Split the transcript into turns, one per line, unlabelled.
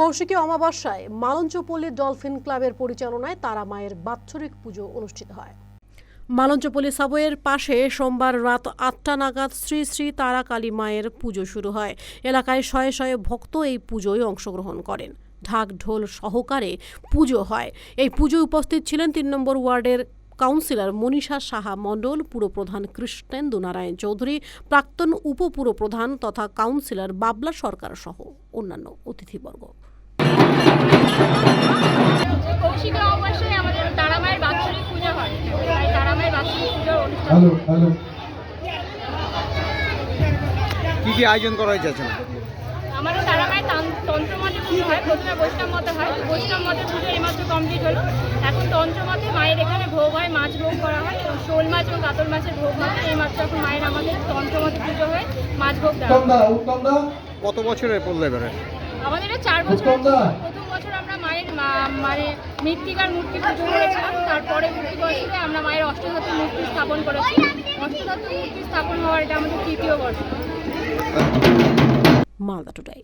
কৌশিকী অমাবস্যায় মালঞ্চপল্লী ডলফিন ক্লাবের পরিচালনায় তারা মায়ের বাৎসরিক পুজো অনুষ্ঠিত হয়। মালঞ্চপল্লী সাবওয়ের পাশে সোমবার রাত আটটা নাগাদ শ্রী শ্রী তারা কালী মায়ের পুজো শুরু হয়। এলাকায় শয়ে শয়ে ভক্ত এই পুজোয় অংশগ্রহণ করেন। ঢাক ঢোল সহকারে পুজো হয়। এই পুজোয় উপস্থিত ছিলেন তিন নম্বর ওয়ার্ডের কাউন্সিলর মনীষা সাহা মণ্ডল, পুরপ্রধান কৃষ্ণেন্দু নারায়ণ চৌধুরী, প্রাক্তন উপপুরপ্রধান তথা কাউন্সিলর বাবলা সরকার সহ অন্যান্য অতিথিবর্গ।
Hello hello.
কি কি আয়োজন করা হয়েছে আজকে?
আমাদের তন্ত্রমতে পুজো হয় প্রথমে বৈষ্ণব মতে হয় বৈষ্ণব মতে পুজো এইমাত্র কমপ্লিট হলো। এখন তন্ত্রমতে মায়ের এখানে ভোগ হয় মাছ ভোগ করা হয় শোল মাছ এবং কাতল মাছের ভোগ হয়। এইমাত্র এখন মায়ের আমাদের তন্ত্রমতে পুজো হয়ে মাছ ভোগ দেওয়া হয়।
কত বছরের পড়ল এবারে?
আমাদের চার বছর প্রথম বছর আমরা মায়ের মা- মানে মৃত্তিকার মূর্তি পুজো করেছিলাম। তারপরে মূর্তি বছরে আমরা মায়ের অষ্টধাতু মূর্তি স্থাপন করেছি অষ্টধাতু মূর্তি স্থাপন হওয়ার এটা আমাদের তৃতীয় বর্ষ।
মালদা টুডাই